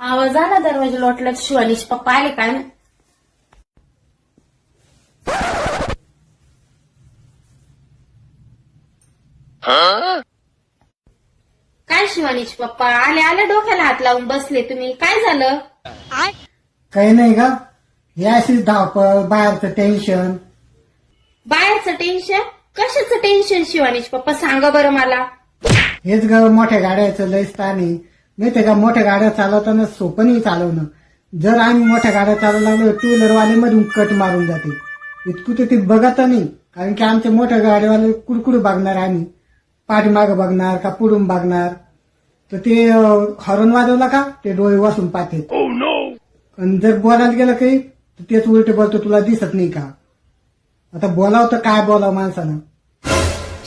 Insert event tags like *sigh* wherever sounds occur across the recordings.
दरवाजा लोटला शिवानीश पप्पा आले काय ना काय शिवानीश पप्पा? आले आले डोक्याला हात लावून बसले तुम्ही. काय झालं? काही नाही का हे अशीच धावपळ बाहेरचं टेन्शन बाहेरचं टेन्शन कशाचं टेन्शन शिवानीश पप्पा? सांगा बरं मला. हेच ग मोठ्या गाड्याचं लय स्थान नाही ते का मोठ्या गाड्या चालवताना सोपं नाही चालवणं. जर आम्ही मोठ्या गाड्या चालवला लागलो टू व्हीलर वाले मधून कट मारून जाते. इतकं तर ते बघत नाही. कारण की आमच्या मोठ्या गाडीवाले कुडकुड बघणार आम्ही. पाठीमागं बघणार का पुढून बघणार? तर ते हॉर्न वाजवला का? ते डोळे वासून पाहते आणि जर बोलायला गेलं काही तर तेच उलटे बोलतो तुला दिसत नाही का? आता बोलावं तर काय बोलावं माणसानं?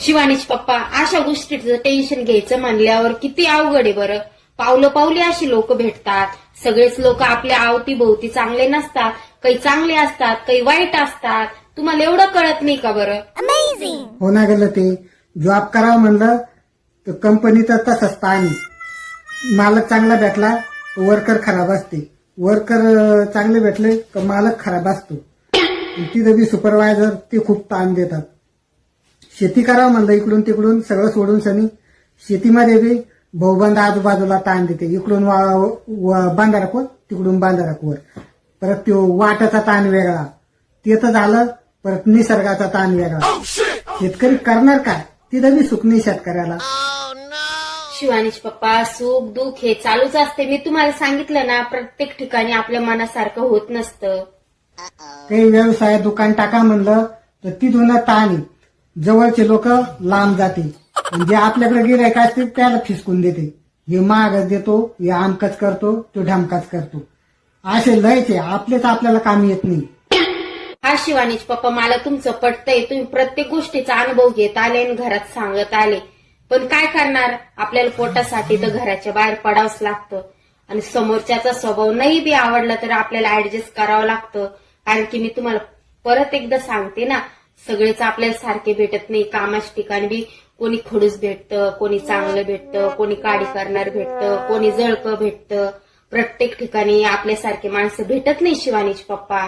शिवानीश पप्पा अशा गोष्टीचं टेन्शन घ्यायचं म्हणल्यावर किती अवघड आहे बरं. पावलं पावली अशी लोक भेटतात. सगळेच लोक आपल्या आवतीभोवती चांगले नसतात. काही चांगले असतात काही वाईट असतात. तुम्हाला एवढं कळत नाही का बरं? हो ना गेलं ते जॉब करावं म्हणलं तर कंपनीचा तसाच पाणी. मालक चांगला भेटला वर्कर खराब असते. वर्कर चांगले भेटले तर मालक खराब असतो. तिथं बी सुपरवायझर ते खूप ताण देतात. शेती करावं म्हणलं इकडून तिकडून सगळं सोडून सनी. शेतीमध्ये बी भाऊबंद आजूबाजूला ताण देते. इकडून वा- वा- बांधारा कोण तिकडून बांधारा कोर परत तो वाटाचा ताण वेगळा. ते तर झालं परत निसर्गाचा ताण वेगळा. शेतकरी करणार काय? तिथं बी सुख नाही शेतकऱ्याला. शिवानीश पप्पा सुख दुःख हे चालूच असते. मी तुम्हाला सांगितलं ना प्रत्येक ठिकाणी आपल्या मनासारखं होत नसतं. काही व्यवसाय दुकान टाका म्हणलं तर तिथून ताण आहे. जवळचे लोक लांब जाते जे आपल्याकडे गिरायक असते त्याला फिसकून देते. हे महागच देतो हे आमकच करतो तो ढमकाच करतो. असे लयचे आपलेच आपल्याला काम येत नाही. हा शिवानीच पप्पा मला तुमचं पटतंय. तुम्ही प्रत्येक गोष्टीचा अनुभव घेत आले आणि घरात सांगत आले. पण काय करणार? आपल्याला पोटासाठी तर घराच्या बाहेर पडावंच लागतं. आणि समोरच्याचा स्वभाव नाही बी आवडला तर आपल्याला ऍडजस्ट करावं लागतं. कारण की मी तुम्हाला परत एकदा सांगते ना सगळेच आपल्याला सारखे भेटत नाही. कामाच्या ठिकाणी बी कोणी खडूस भेटतं कोणी चांगलं भेटतं कोणी काडी करणार भेटतं कोणी जळकं भेटतं. प्रत्येक ठिकाणी आपल्यासारखे माणसं भेटत नाही शिवानीश पप्पा.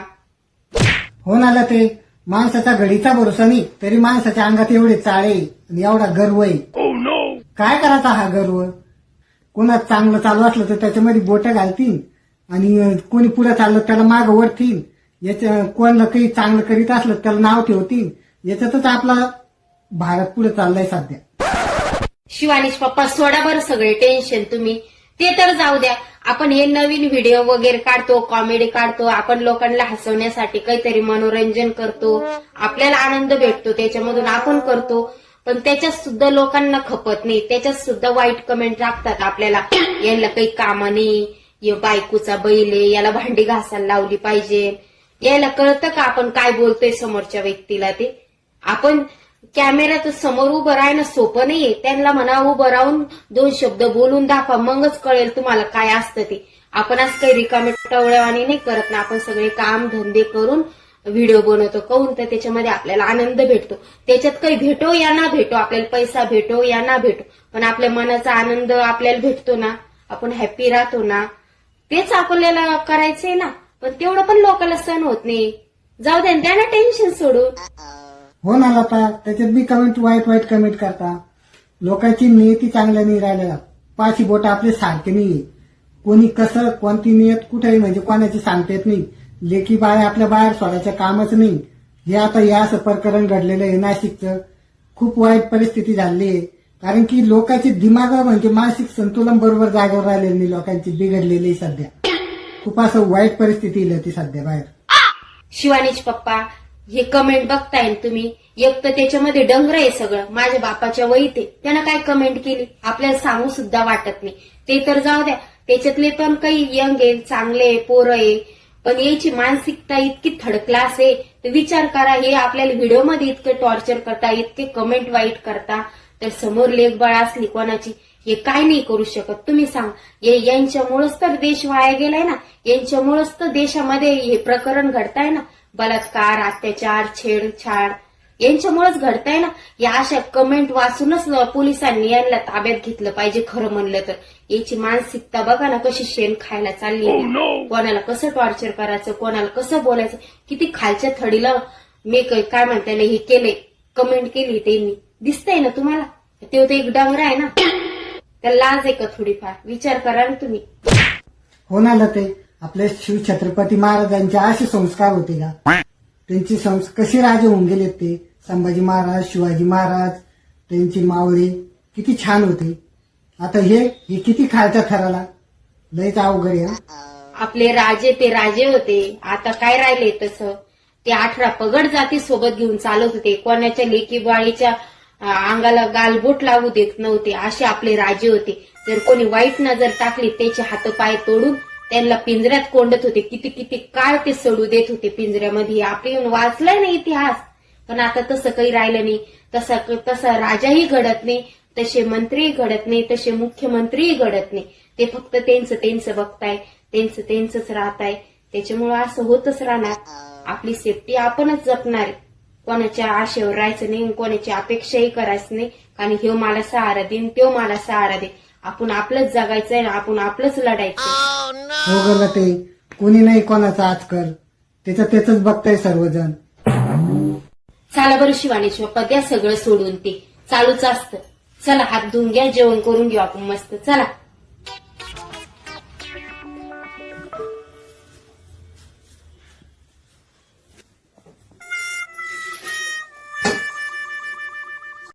हो ना ते माणसाचा घडीचा भरोसा नाही तरी माणसाच्या अंगात एवढे चाळे आणि एवढा गर्व आहे. काय करायचा हा गर्व? कोणा चांगलं चालू असलं तर त्याच्यामध्ये बोट घालतील आणि कोणी पुढे चाललं त्याला माग वरतील याच्या कोणाला काही चांगलं करीत असलं तर त्याला नाव ठेवतील याच्यातच आपला भारत पुढे चाललाय सध्या. शिवानीश पप्पा सोडा बरं सगळे टेन्शन तुम्ही. ते तर जाऊ द्या. आपण हे नवीन व्हिडिओ वगैरे काढतो कॉमेडी काढतो आपण लोकांना हसवण्यासाठी काहीतरी मनोरंजन करतो. आपल्याला आनंद भेटतो त्याच्यामधून आपण करतो. पण त्याच्यात सुद्धा लोकांना खपत नाही. त्याच्यात सुद्धा वाईट कमेंट टाकतात आपल्याला. याला काही कामं नाही. ये बायकोचा बैल आहे याला भांडी घासायला लावली पाहिजे. यायला कळतं का आपण काय बोलतोय समोरच्या व्यक्तीला ते? आपण कॅमेरा तर समोर उभं राहणं सोपं नाहीये. त्यांना म्हणा उभं राहून दोन शब्द बोलून दाखवा मगच कळेल तुम्हाला काय असतं ते. आपण आज काही रिकामे टवळ्यावाणी नाही करत ना आपण सगळे काम धंदे करून व्हिडिओ बनवतो कहून तर त्याच्यामध्ये आपल्याला आनंद भेटतो. त्याच्यात काही भेटो या ना भेटो आपल्याला पैसा भेटो या ना भेटो. पण आपल्या मनाचा आनंद आपल्याला भेटतो ना आपण हॅपी राहतो ना. तेच आपल्याला करायचंय ना. पण तेवढं पण लोकांना सण होत नाही. जाऊ द्या ना टेन्शन सोडून. हो ना लता त्याच्यात बी कमेंट वाईट वाईट कमेंट करता. लोकांची नियती चांगल्या नाही राहिल्या. पाची बोट आपले सारखे नाही. कोणी कसं कोणती नियत कुठेही म्हणजे कोणाची सांगता येत नाही. लेखी बाहेर आपल्या बाहेर सोडायचं कामच नाही. हे आता या असं प्रकरण घडलेलं आहे नाशिकचं. खूप वाईट परिस्थिती झाली आहे. कारण की लोकांची दिमाग म्हणजे मानसिक संतुलन बरोबर जागेवर राहिलेली नाही. लोकांची बिघडलेली आहे सध्या. खूप असं वाईट परिस्थिती येईल ती सध्या बाहेर. शिवानीच पप्पा हे कमेंट बघताय ना तुम्ही. एक तर त्याच्यामध्ये डंगर आहे सगळं. माझ्या बापाच्या वहीत आहे. त्यानं काय कमेंट केली? आपल्याला सांगू सुद्धा वाटत नाही. ते तर जाऊ द्या. त्याच्यातले पण काही यंग आहे चांगले आहे, पोरं आहे. पण याची मानसिकता इतकी थर्ड क्लास आहे. तर विचार करा हे आपल्याला व्हिडिओमध्ये इतके टॉर्चर करता इतके कमेंट वाईट करता. तर समोर लेखबाळ असली कोणाची? हे काय नाही करू शकत. तुम्ही सांग. हे यांच्यामुळेच तर देश वाया गेलाय ना. यांच्यामुळेच तर देशामध्ये हे प्रकरण घडताय ना. बलात्कार अत्याचार छेडछाड यांच्यामुळेच घडताय ना? या अशा कमेंट वाचूनच पोलिसांनी यांना ताब्यात घेतलं पाहिजे खरं म्हणलं तर. याची मानसिकता बघा ना कशी शेण खायला चालली आहे. कोणाला कसं टॉर्चर करायचं कोणाला कसं बोलायचं? किती खालच्या थडीला मी काय म्हणते ना हे केले कमेंट केली त्यांनी. दिसतंय ना तुम्हाला? ते होते एक डांगरा आहे ना? *coughs* त्याला लाज आहे का थोडीफार? विचार करा ना तुम्ही. होणार ते? आपले शिव छत्रपती महाराजांचे असे संस्कार होते का? त्यांची कशी कसे राजे होऊन गेले ते? संभाजी महाराज शिवाजी महाराज त्यांची मावळे किती छान होते. आता हे हे किती खालच्या थराला? लयच अवघड आहे आपले राजे ते राजे होते. आता काय राहिले तसं? ते अठरा पगड जाती सोबत घेऊन चालत होते. कोणाच्या लेकी बाळीच्या अंगाला गालबोट लागू देत नव्हते. असे आपले राजे होते. जर कोणी वाईट नजर टाकली त्याचे हात पाय तोडून त्यांना पिंजऱ्यात कोंडत होते. किती किती काळ ते सोडू देत होते पिंजऱ्यामध्ये. आपले येऊन वाचलाय ना इतिहास. पण आता तसं काही राहिलं नाही. तसा तसा राजाही घडत नाही. तसे मंत्रीही घडत नाही. तसे मुख्यमंत्रीही घडत नाही. ते फक्त त्यांचं त्यांचं बघताय. त्यांचं त्यांचंच राहताय. त्याच्यामुळं असं होतच राहणार. आपली सेफ्टी आपणच जपणार. कोणाच्या आशेवर राहायचं नाही. कोणाची अपेक्षाही करायचं नाही. कारण ह्यो मला सहारा देईन त्यो मला सहारा दे आपण आपलंच जगायचंय आपण आपलंच लढायचं हो गेलं ते कोणी नाही कोणाचा आजकाल. त्याचं त्याच बघताय सर्वजण. चला बरं शिवानीची बाप्पा द्या सगळं सोडून ते. चालूच असतं. चला हात धुवून घ्या जेवण करून घेऊ आपण मस्त. चला.